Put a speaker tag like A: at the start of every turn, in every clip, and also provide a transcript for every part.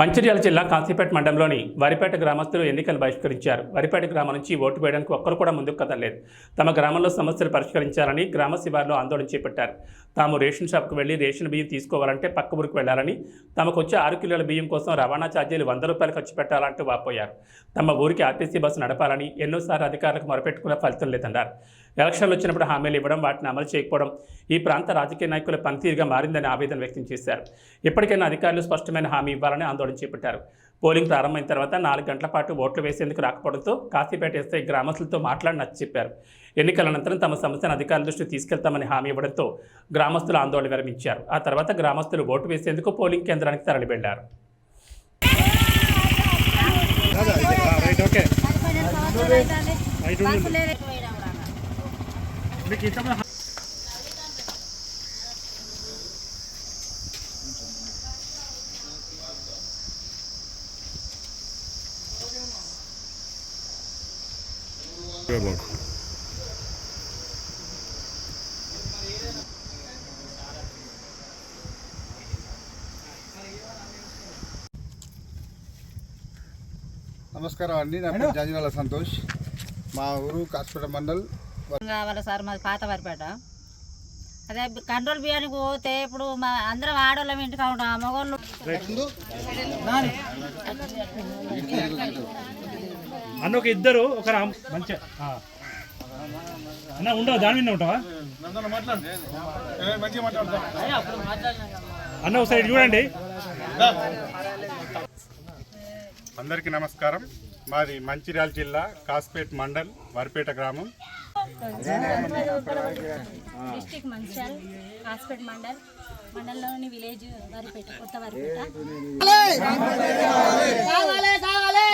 A: మంచిర్యాల జిల్లా కాశీపేట మండలంలోని వరిపేట గ్రామస్తులు ఎన్నికలు బహిష్కరించారు. వరిపేట గ్రామం నుంచి ఓటు వేయడానికి ఒక్కరు కూడా ముందుకు కదలలేదు. తమ గ్రామంలో సమస్యలు పరిష్కరించాలని గ్రామ శివార్లో ఆందోళన చేపట్టారు. తాము రేషన్ షాప్కు వెళ్ళి రేషన్ బియ్యం తీసుకోవాలంటే పక్క ఊరికి వెళ్ళాలని తమకు వచ్చే ఆరు కిలోల బియ్యం కోసం రవాణా ఛార్జీలు వంద రూపాయలు ఖర్చు పెట్టాలంటూ వాపోయారు. తమ ఊరికి ఆర్టీసీ బస్సు నడపాలని ఎన్నోసార్లు అధికారులకు మొరపెట్టుకున్న ఫలితం లేదన్నారు. ఎలక్షన్లు వచ్చినప్పుడు హామీలు ఇవ్వడం వాటిని అమలు చేయకపోవడం ఈ ప్రాంత రాజకీయ నాయకుల పనితీరుగా మారిందని ఆవేదన వ్యక్తం చేశారు. ఇప్పటికైనా అధికారులు స్పష్టమైన హామీ ఇవ్వాలని ఆందోళన చేపట్టారు. పోలింగ్ ప్రారంభమైన తర్వాత నాలుగు గంటల పాటు ఓట్లు వేసేందుకు రాకపోవడంతో కాశీపేట ఎస్ఐ గ్రామస్తులతో మాట్లాడి నచ్చ చెప్పారు. ఎన్నికల అనంతరం తమ సమస్యను అధికారుల దృష్టికి తీసుకెళ్తామని హామీ ఇవ్వడంతో గ్రామస్తులు ఆందోళన విరమించారు. ఆ తర్వాత గ్రామస్తులు ఓటు వేసేందుకు పోలింగ్ కేంద్రానికి తరలి వెళ్ళారు
B: రైట్ ఓకే. మీకు ఇంతమంది
C: నమస్కారం అండి నా పేరు జాజినాల సంతోష్. మా ఊరు కాసిపేట మండల్
D: కావాలి సార్? మాది పాత వరిపేట. అదే కంట్రోల్ బియ్యానికి పోతే ఇప్పుడు మా అందరం ఆడవాళ్ళం ఇంటికి ఉంటాం మగవాళ్ళు
B: అన్న ఒక ఇద్దరు ఒక రామ్. మంచిగా ఆ. అన్న ఉండవు? దాని మీద ఉంటావా? అన్న ఒక సైడ్ చూడండి.
E: అందరికీ నమస్కారం. మాది మంచిర్యాల జిల్లా కాస్పేట్ మండల్ వరిపేట గ్రామం.
F: డిస్టిక్ మంచిర్యాల్ హాస్పిటల్ మండల్ మండలంలోని విలేజ్ వరిపేట కొత్త
G: కావాలి కావాలి.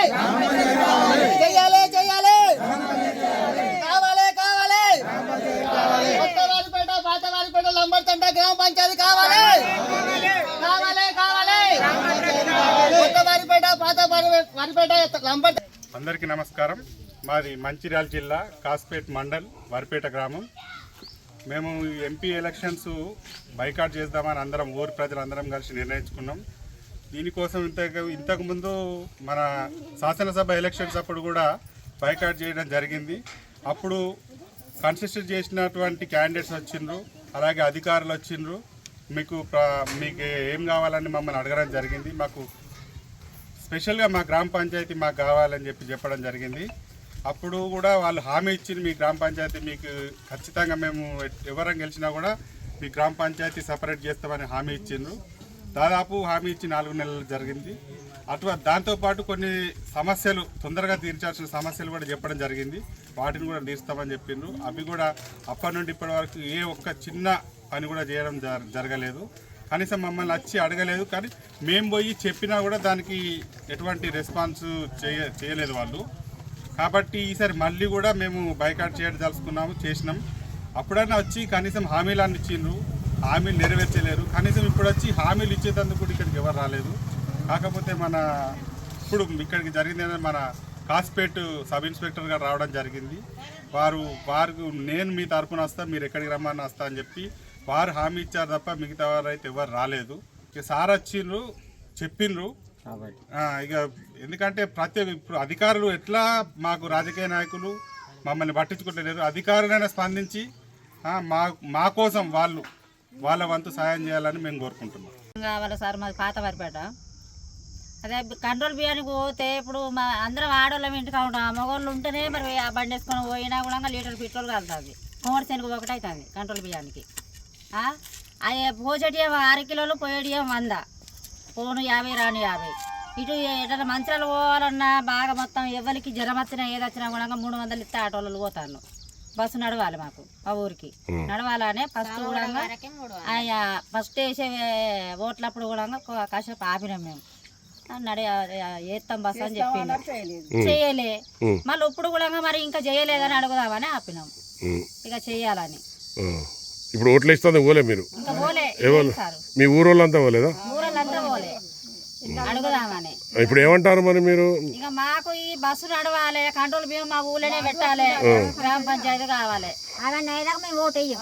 G: కావాలి కొత్త వారిపేట గ్రామ పంచాయతీ కావాలి. కావాలి కావాలి. కొత్త వారిపేట పాత వారిపేట లంబర్
E: అందరికీ నమస్కారం. మాది మంచిర్యాల జిల్లా కాస్పేట్ మండల్ వరిపేట గ్రామం. మేము ఎంపీ ఎలక్షన్స్ బైకాట్ చేద్దామని అందరం ఊరు ప్రజలందరం కలిసి నిర్ణయించుకున్నాం. దీనికోసం ఇంత ఇంతకుముందు మన శాసనసభ ఎలక్షన్స్ అప్పుడు కూడా బైకాట్ చేయడం జరిగింది. అప్పుడు కన్సిస్టర్ చేసినటువంటి క్యాండిడేట్స్ వచ్చిండ్రు అలాగే అధికారులు వచ్చిండ్రు. మీకు మీకు ఏం కావాలని మమ్మల్ని అడగడం జరిగింది. మాకు స్పెషల్గా మా గ్రామ పంచాయతీ మాకు కావాలని చెప్పి చెప్పడం జరిగింది. అప్పుడు కూడా వాళ్ళు హామీ ఇచ్చింది మీ గ్రామ పంచాయతీ మీకు ఖచ్చితంగా మేము ఎవరం గెలిచినా కూడా మీ గ్రామ పంచాయతీ సపరేట్ చేస్తామని హామీ ఇచ్చిండ్రు. దాదాపు హామీ ఇచ్చి నాలుగు నెలలు జరిగింది. అటు దాంతోపాటు కొన్ని సమస్యలు తొందరగా తీర్చాల్సిన సమస్యలు కూడా చెప్పడం జరిగింది. వాటిని కూడా తీర్స్తామని చెప్పిండ్రు. అవి కూడా అప్పటి నుండి ఇప్పటి వరకు ఏ ఒక్క చిన్న పని కూడా చేయడం జరగలేదు. కనీసం మమ్మల్ని వచ్చి అడగలేదు కానీ మేము పోయి చెప్పినా కూడా దానికి ఎటువంటి రెస్పాన్స్ చేయ చేయలేదు వాళ్ళు. కాబట్టి ఈసారి మళ్ళీ కూడా మేము బైకాట్ చేయడం తలుసుకున్నాము చేసినాం. అప్పుడన్నా వచ్చి కనీసం హామీలను ఇచ్చిండ్రు హామీలు నెరవేర్చలేరు. కనీసం ఇప్పుడు వచ్చి హామీలు ఇచ్చేటందుకు కూడా ఇక్కడికి ఎవరు రాలేదు. కాకపోతే మన ఇప్పుడు ఇక్కడికి జరిగింది మన కాస్పేట్ సబ్ ఇన్స్పెక్టర్ గారు రావడం జరిగింది. వారు వారు నేను మీ తరపున వస్తా మీరు ఎక్కడికి రమ్మని వస్తా అని చెప్పి వారు హామీ ఇచ్చారు తప్ప మిగతా వారు అయితే ఎవరు రాలేదు. సార్ వచ్చిండ్రు చెప్పిండ్రు. ఇక ఎందుకంటే ప్రతి ఇప్పుడు అధికారులు ఎట్లా మాకు రాజకీయ నాయకులు మమ్మల్ని పట్టించుకుంటలేరు అధికారులైనా స్పందించి ఆ, మా మా కోసం వాళ్ళు వాళ్ళ వంతు సాయం చేయాలని మేము కోరుకుంటున్నాం.
D: కావాలి సార్ మాది పాత వరిపేట. అదే కంట్రోల్ బియ్యానికి పోతే ఇప్పుడు మా అందరం ఆడవాళ్ళం ఇంటికి ఉంటాం మగవాళ్ళు ఉంటేనే మరి ఆ బండి వేసుకొని పోయినా కూడా లీటర్ పెట్రోల్ కలుతుంది. కోమటి శనగ ఒకటి అవుతుంది కంట్రోల్ బియ్యానికి. ఆ? అవి పోసేటి ఆరు కిలోలు పోయేటి వంద. పోను యాభై రాను యాభై. ఇటు ఎట్లా మంచిర్యాల పోవాలన్నా బాగా మొత్తం ఎవరికి జ్వరం వచ్చినా ఏది వచ్చినా కూడా మూడు వందలు ఇస్తే ఆటోలలో పోతాను బస్సు నడవాలి మాకు మా ఊరికి. నడవాలనే ఫస్ట్ కూడా ఆయా ఫస్ట్ వేసే ఓట్లప్పుడు కూడా కాసేపు ఆపినాం మేము. నడే వేస్తాం బస్ అని చెప్పిండు. చేయలే. మళ్ళీ ఇప్పుడు కూడా మరి ఇంకా చేయలేదని అడుగుదామని ఆపినాం. ఇక చెయ్యాలని
H: ఆ. ఇప్పుడు ఓట్లు ఇస్తుంది పోలే మీరు మీ ఊరోళ్ళంతా పోలేదా?
D: ఊరలంతా పోలే అడుగుదామని.
H: ఇప్పుడు ఏమంటారు మరి మీరు?
D: ఇక మాకు ఈ బస్సు నడవాలి కంట్రోల్ బియ్యం మా ఊళ్ళోనే పెట్టాలి గ్రామ పంచాయతీ కావాలి.
F: అవన్నీ అయినాక మేము ఓటు వేయం.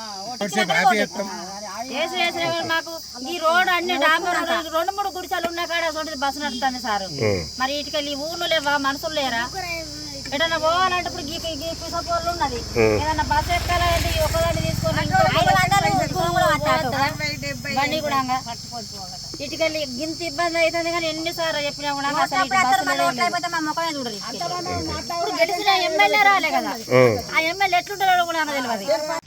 D: వేసి వేసిన మాకు ఈ రోడ్ అన్ని డాంబర్ రెండు మూడు గుడిసెలు ఉన్న కాడ అసలు బస్సు నడుస్తుంది సార్. మరి ఇటుకెళ్ళి ఊర్లో లేవా? మనుషులు లేరా? ఎటన్నా పోవాలంటే ఇప్పుడు గీ గీ పిసపోళ్ళు ఉన్నది. ఏదన్నా బస్సు ఎక్కాలంటే ఈ ఒక్కదాన్ని తీసుకొని? బండి కూడా ఇటుకెళ్ళి గింత ఇబ్బంది అవుతుంది కానీ ఎన్నిసార్లు చెప్పినా కూడా. ఇప్పుడు గెలిచిన ఎమ్మెల్యే రాలే కదా. ఆ ఎమ్మెల్యే ఎట్లుంటారో కూడా నాకు తెలియదు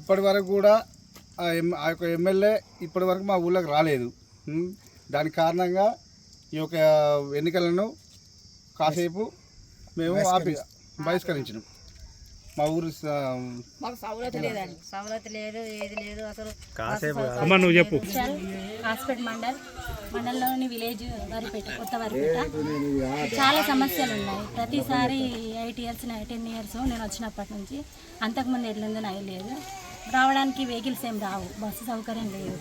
C: ఇప్పటి వరకు కూడా ఆ ఎమ్ ఆ యొక్క ఎమ్మెల్యే ఇప్పటి వరకు మా ఊళ్ళోకి రాలేదు. దానికి కారణంగా ఈ యొక్క ఎన్నికలను కాసేపు మేము ఆపి బహిష్కరించినాం. మా ఊరు స-
D: సవలతు లేదండి. సవలతు లేదు ఏది లేదు అసలు
B: అమ్మ నువ్వు చెప్పు.
F: హాస్పిటల్ మండల్ మండలంలోని విలేజ్ వరిపేట కొత్త వరిపేట చాలా సమస్యలు ఉన్నాయి. ప్రతిసారి ఎయిట్ ఇయర్స్ టెన్ ఇయర్స్ నేను వచ్చినప్పటి నుంచి అంతకుముందు ఎట్లుందో నాకు లేదు రావడానికి వెహికల్స్ ఏం రావు బస్సు సౌకర్యం లేదు.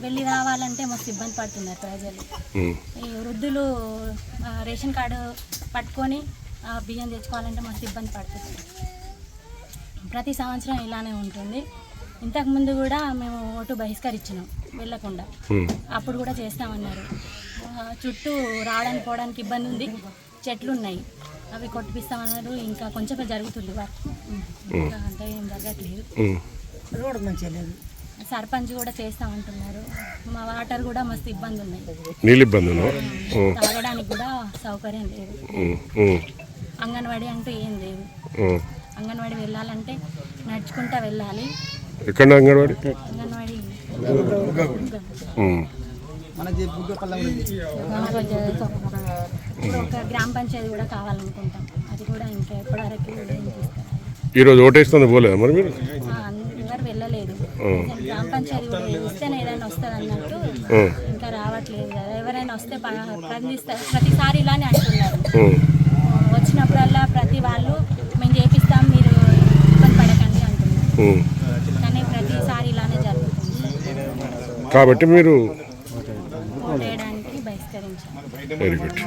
F: వెళ్ళి రావాలంటే మస్తు ఇబ్బంది పడుతున్నారు ప్రజలు.
H: ఉమ్.
F: ఈ వృద్ధులు రేషన్ కార్డు పట్టుకొని బియ్యం తెచ్చుకోవాలంటే మస్తు ఇబ్బంది పడుతుంది. ప్రతి సంవత్సరం ఇలానే ఉంటుంది. ఇంతకుముందు కూడా మేము ఓటు బహిష్కరించినాం వెళ్ళకుండా. అప్పుడు కూడా చేస్తామన్నారు. చుట్టూ రావడానికి పోవడానికి ఇబ్బంది ఉంది. చెట్లు ఉన్నాయి. అవి కొట్టిపిస్తామన్నారు. ఇంకా కొంచెం జరుగుతుంది వర్క్. ఇంకా అంటే ఏం జరగట్లేదు.
H: ఉమ్.
F: సర్పంచ్ కూడా చేస్తామంటున్నారు మా వాటర్ కూడా మస్తు ఇబ్బంది ఉన్నాయి.
H: నీళ్ళు ఇబ్బంది.
F: తాగడానికి కూడా సౌకర్యం లేదు. అంగన్వాడీ అంటూ ఏం లేదు. అంగన్వాడీ వెళ్ళాలంటే నడుచుకుంటా వెళ్ళాలి.
H: ఎక్కడ అంగన్వాడి?
F: అంగన్వాడీ. ఒక గ్రామ పంచాయతీ కూడా కావాలనుకుంటాం. అది కూడా ఇంకా ఎప్పటివరకు
H: ఈరోజు ఓటేస్తుంది పోలేదా మరి మీరు?
F: ఆ, ఎవరు వెళ్ళలేదు. గ్రామ పంచాయతీ కూడా ఇస్తేనే ఏదైనా వస్తుంది అన్నట్టు. ఇంకా రావట్లేదు కదా. ఎవరైనా వస్తే ప్రతిసారి ఇలానే అంటున్నారు. ప్రతి వాళ్ళు మేము చేపిస్తాం మీరు ఇబ్బంది పడకండి అంటున్నారు. కానీ ప్రతిసారి ఇలానే జరుగుతుంది.
H: కాబట్టి మీరు
F: ఓటేయడానికి బహిష్కరించాం
H: వెరీ గుడ్